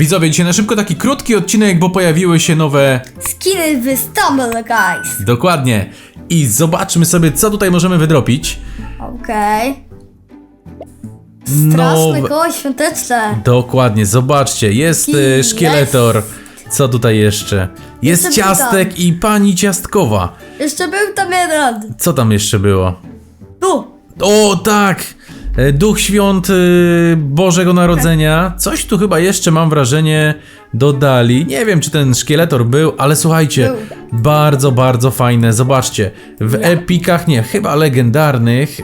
Widzowie, dzisiaj na szybko taki krótki odcinek, bo pojawiły się nowe Skiny w Stumble Guys. Dokładnie. I zobaczmy sobie, co tutaj możemy wydropić. Okej. Straszne koło świąteczne. Dokładnie, zobaczcie, jest y, szkieletor. Co tutaj jeszcze? Jest Jestem ciastek i pani ciastkowa. Jeszcze był tam jeden. Co tam jeszcze było? Tu. O, tak! E, Duch Świąt y, Bożego Narodzenia. Coś tu chyba jeszcze mam wrażenie dodali. Nie wiem, czy ten szkieletor był, ale słuchajcie, bardzo, bardzo fajne. Zobaczcie, w epikach, nie, chyba legendarnych.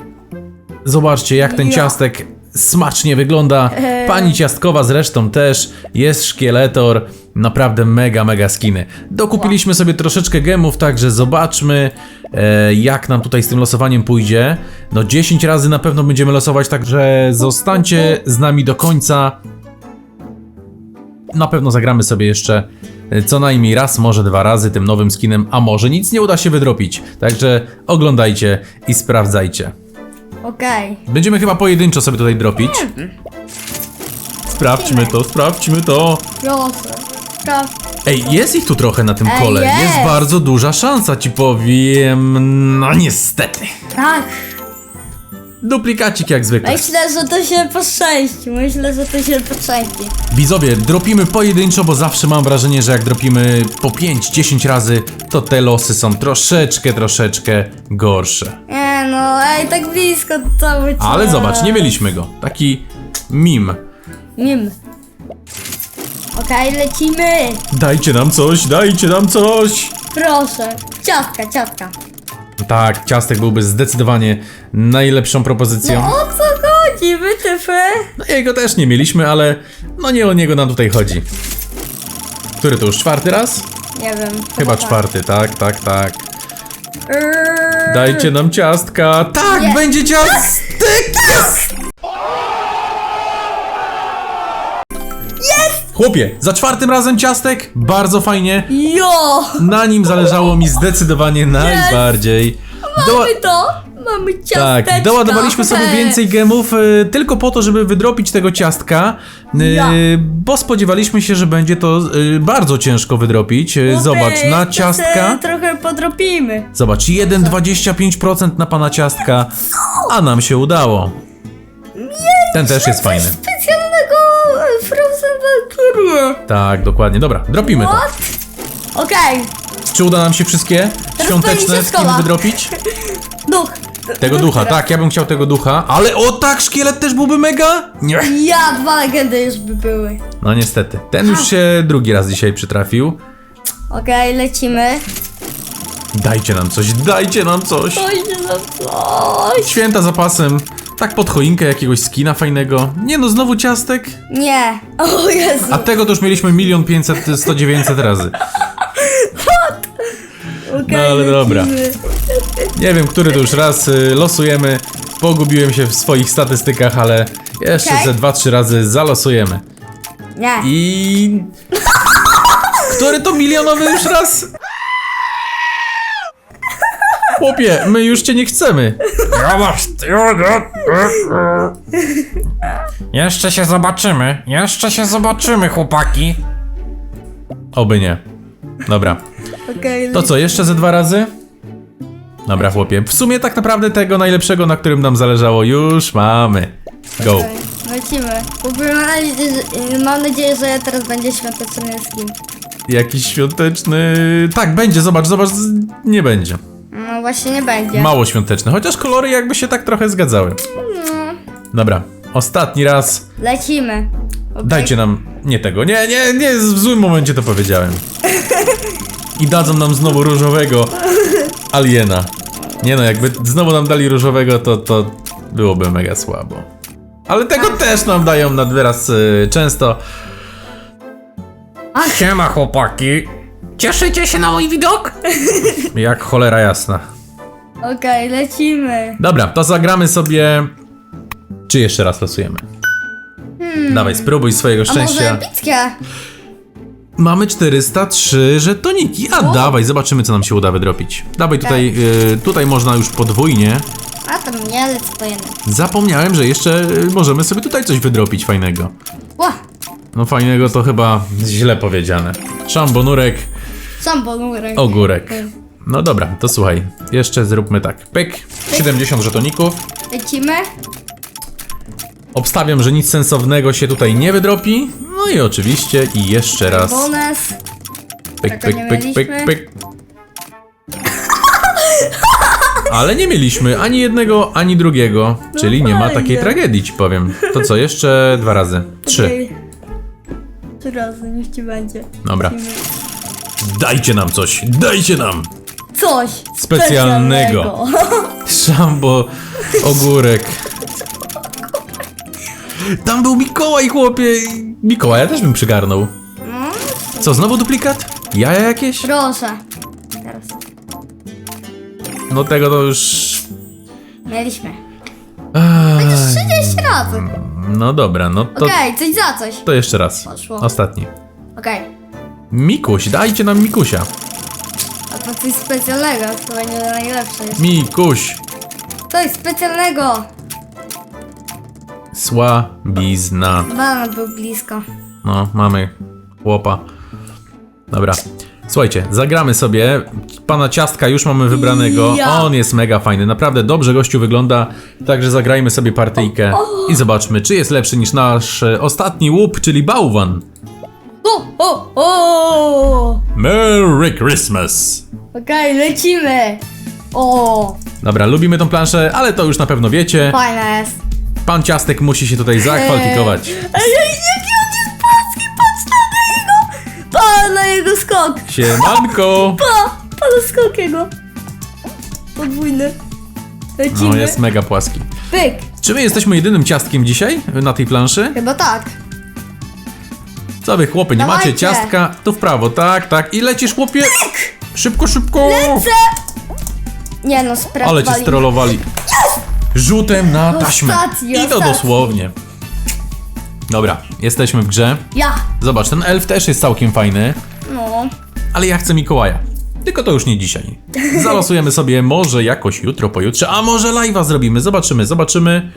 Zobaczcie, jak ten ciastek smacznie wygląda. Pani ciastkowa zresztą też. Jest szkieletor. Naprawdę mega, mega skiny. Dokupiliśmy sobie troszeczkę gemów, także zobaczmy, e, jak nam tutaj z tym losowaniem pójdzie. No 10 razy na pewno będziemy losować, także zostańcie z nami do końca. Na pewno zagramy sobie jeszcze e, co najmniej raz, może dwa razy tym nowym skinem, a może nic nie uda się wydropić. Także oglądajcie i sprawdzajcie. Okej. Będziemy chyba pojedynczo sobie tutaj dropić. Sprawdźmy to, sprawdźmy to. Proszę. Proszę. Ej, jest ich tu trochę na tym Ej, kole. jest. Jest bardzo duża szansa, ci powiem. No niestety. Tak. Duplikacik jak zwykle. Myślę, że to się poszczęści. Myślę, że to się poszczęści. Widzowie, dropimy pojedynczo, bo zawsze mam wrażenie, że jak dropimy po 5-10 razy, to te losy są troszeczkę, troszeczkę gorsze. Nie no, ej, tak blisko cały czas. Ale zobacz, nie mieliśmy go. Taki mim. Mim. Okej, lecimy. Dajcie nam coś, dajcie nam coś. Proszę. Ciastka, ciastka. Tak, ciastek byłby zdecydowanie najlepszą propozycją. O co chodzi, wytyfy? No jego też nie mieliśmy, ale no nie o niego nam tutaj chodzi. Który to już czwarty raz? Nie wiem. Chyba tak. czwarty, tak, tak, tak. Eee, Dajcie nam ciastka. Tak, Nie. będzie ciastek! Yes! Chłopie, za czwartym razem ciastek? Bardzo fajnie. Jo! Na nim zależało mi zdecydowanie najbardziej. Doła- Mamy to! Mamy ciasteczka! tak, doładowaliśmy sobie więcej gemów y, tylko po to, żeby wydropić tego ciastka, y, Ja. bo spodziewaliśmy się, że będzie to y, bardzo ciężko wydropić. Y, Zobacz, na to ciastka. trochę podropimy. Zobacz, 1,25% na pana ciastka, a nam się udało. Ten też jest fajny. Specjalnego e, Frozen Valkyrie. Tak, dokładnie. Dobra, dropimy to. What? Okej, Czy uda nam się wszystkie świąteczne skiny schowa. wydropić? duch. Tego ducha, tak, ja bym chciał tego ducha, ale o tak, szkielet też byłby mega? Nie. Ja, dwa legendy już by były. No niestety, ten już się drugi raz dzisiaj przytrafił. Okej, lecimy. Dajcie nam coś, dajcie nam coś. Dojdzie nam coś. Święta zapasem, tak pod choinkę jakiegoś skina fajnego. Nie no, znowu ciastek. Nie. O Jezu. A tego to już mieliśmy milion pięćset, sto dziewięćset razy. Okej, no ale dobra. Nie wiem, który to już raz y, losujemy. Pogubiłem się w swoich statystykach, ale jeszcze Okej. ze dwa, trzy razy zalosujemy. Nie. I... Który to milionowy już raz? Chłopie, my już cię nie chcemy. Jeszcze się zobaczymy, jeszcze się zobaczymy, chłopaki. Oby nie. Dobra. Okej, To co, jeszcze ze dwa razy? Dobra, chłopie. W sumie tak naprawdę tego najlepszego, na którym nam zależało, już mamy. Go. Okej, Lecimy. Bo Mam nadzieję, że, mam nadzieję, że teraz będzie świąteczny skin. Jakiś świąteczny... Tak, będzie, zobacz, zobacz, z- nie będzie. No właśnie nie będzie. Mało świąteczny, chociaż kolory jakby się tak trochę zgadzały. Dobra, ostatni raz. Lecimy. Okej. Dajcie nam... Nie tego, nie, nie, nie, w złym momencie to powiedziałem. I dadzą nam znowu różowego aliena. Nie no, jakby znowu nam dali różowego, to, to byłoby mega słabo. Ale tego też nam dają nad wyraz y, często. Siema, chłopaki. Cieszycie się na mój widok? Jak cholera jasna. Okej, lecimy. Dobra, to zagramy sobie... Czy jeszcze raz losujemy? Dawaj, spróbuj swojego Hmm. A może szczęścia. epickie? Mamy 403 żetoniki. A dawaj, zobaczymy co nam się uda wydropić. Dawaj tutaj, y, tutaj można już podwójnie. A tam nie, lecę po jednym. Zapomniałem, że jeszcze y, możemy sobie tutaj coś wydropić fajnego. Ła! No fajnego to chyba źle powiedziane. Szambonurek, Sam ponurek. ogórek. No dobra, to słuchaj. Jeszcze zróbmy tak. Pyk. 70 żetoników. Lecimy. Obstawiam, że nic sensownego się tutaj nie wydropi. No i oczywiście i jeszcze raz. Bonus. Pyk, pyk, nie pyk, pyk, mieliśmy? pyk. Ale nie mieliśmy ani jednego, ani drugiego. Czyli nie ma fajnie. takiej tragedii, ci powiem. To co, jeszcze dwa razy? Trzy. Okej. Trzy razy, niech ci będzie. Dobra. Lecimy. Dajcie nam coś, dajcie nam! Coś Specjalnego. Szambo, ogórek. Tam był Mikołaj, chłopie. Mikołaja też bym przygarnął. Co, znowu duplikat? Jaja jakieś? Proszę. Teraz. No tego to już... Mieliśmy. Aj, 30 razy. no dobra, no to, Okej, coś za coś. to jeszcze raz. Poszło. Ostatni. Okej. Mikuś, dajcie nam Mikusia. A to coś specjalnego, to będzie najlepsze jest. Mikuś. Coś specjalnego. Słabizna. Banan był blisko. No, mamy chłopa. Dobra. Słuchajcie, zagramy sobie. Pana ciastka już mamy wybranego. Ja. On jest mega fajny. Naprawdę dobrze gościu wygląda. Także zagrajmy sobie partyjkę i zobaczmy, czy jest lepszy niż nasz e, ostatni łup, czyli bałwan. O, o, o! Merry Christmas! Okej, lecimy. O, Dobra, lubimy tą planszę, ale to już na pewno wiecie. fajna jest. Pan ciastek musi się tutaj zakwalifikować. Ej, ej, jaki on jest polski, patrz na niego! Pa, na jego skok! Siemanko! Pa, pa na skok jego. Podwójny. Lecimy. No, jest mega płaski. Pyk. Czy my jesteśmy jedynym ciastkiem dzisiaj na tej planszy? Chyba tak. Co wy chłopy, nie Dawajcie. macie ciastka? To w prawo, tak, tak. I lecisz chłopie! Szybko, szybko! Lecę! Nie no, sprawdź. Ale cię strollowali. Rzutem na taśmę. Ostatni, I to ostatni. dosłownie. Dobra, jesteśmy w grze. Ja. Zobacz, ten elf też jest całkiem fajny, No. ale ja chcę Mikołaja. Tylko to już nie dzisiaj. Zalosujemy sobie może jakoś jutro, pojutrze, a może live'a zrobimy. Zobaczymy, zobaczymy.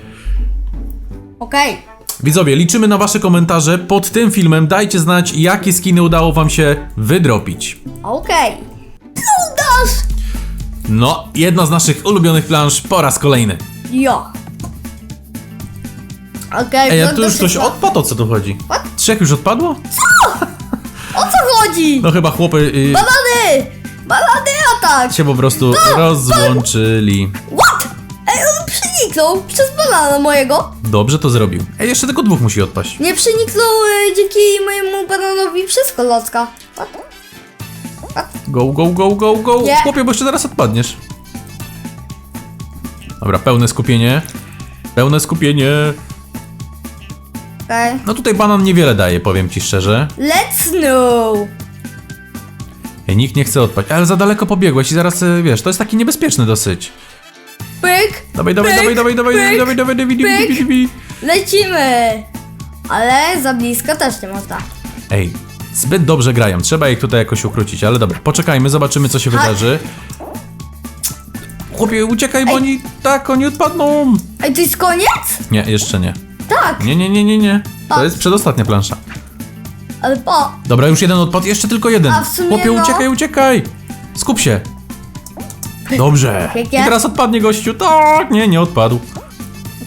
Okej. Widzowie, liczymy na wasze komentarze pod tym filmem. Dajcie znać, jakie skiny udało wam się wydropić. Okej. Udasz! No, jedna z naszych ulubionych plansz po raz kolejny. Ja. Okej, Ej, a no tu już ktoś wszystko. odpadł, o co tu chodzi? What? Trzech już odpadło? O co chodzi? No chyba chłopy y, Banany! Banany atak! się po prostu rozłączyli. What? Przeniknął przez banana mojego. Dobrze to zrobił. Ej, jeszcze tylko dwóch musi odpaść. Nie przeniknął y, dzięki mojemu bananowi przez kolocka. What? Go, go, go, go, go. Nie. Chłopie, bo jeszcze zaraz odpadniesz. Dobra, pełne skupienie. Pełne skupienie. Okej. No tutaj banan niewiele daje, powiem ci szczerze. Let's know! Ej, nikt nie chce odpaść, ale za daleko pobiegłeś i zaraz, y, wiesz, to jest taki niebezpieczny dosyć. Pyk! Dawaj, dawaj, pyk, dawaj, dawaj, dawaj, pyk, dawaj, dawaj, dawaj, dawaj, pyk. dawaj, dawaj. Lecimy! Ale za blisko też nie można. Ej, zbyt dobrze grają, trzeba ich tutaj jakoś ukrócić, ale dobra, poczekajmy, zobaczymy co się wydarzy. Chłopie, uciekaj, bo oni, tak, oni odpadną. Ej, to jest koniec? Nie, jeszcze nie. Tak, Nie, nie, nie, nie, nie. To Pa. jest przedostatnia plansza. ale po. Dobra, już jeden odpadł, jeszcze tylko jeden. A w sumie Chłopie, no. uciekaj, uciekaj. Skup się. Dobrze. I Pięknie. teraz odpadnie gościu. Tak, nie, nie odpadł.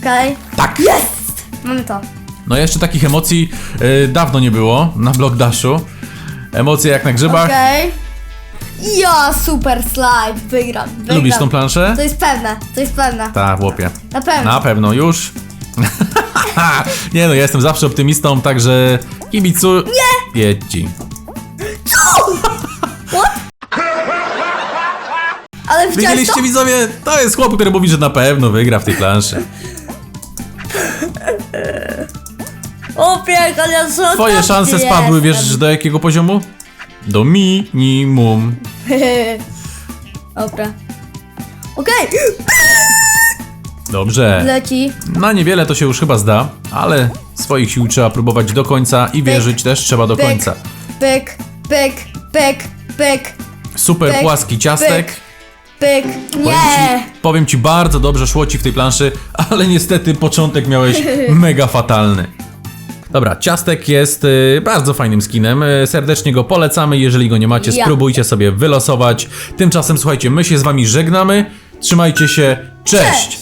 Okej. Tak. Jest! Mamy to. No jeszcze takich emocji y, dawno nie było na Block Dashu. Emocje jak na grzybach. Okej. Ja, super slide, wygram. wygram. Lubisz tą planszę? To jest pewne, to jest pewne. Tak, chłopie. Na pewno. Na pewno, już. nie no, ja jestem zawsze optymistą, także kibicu... Nie! Jedź ci. Ale. Widzieliście widzowie? To jest chłop, który mówi, że na pewno wygra w tej planszy. O, ja co Twoje szanse spadły, wiesz do jakiego poziomu? Do minimum. Dobra. Okej, Dobrze. leci. Na niewiele to się już chyba zda, ale swoich sił trzeba próbować do końca i wierzyć też trzeba do Pyk, końca. pyk, pyk, pyk, pyk, Super pyk, płaski ciastek. pyk. Pyk. Powiem Nie! ci, powiem ci, bardzo dobrze szło ci w tej planszy, ale niestety początek miałeś mega fatalny. Dobra, ciastek jest y, bardzo fajnym skinem. Y, serdecznie go polecamy. Jeżeli go nie macie, Ja. spróbujcie sobie wylosować. Tymczasem słuchajcie, my się z wami żegnamy. Trzymajcie się. Cześć!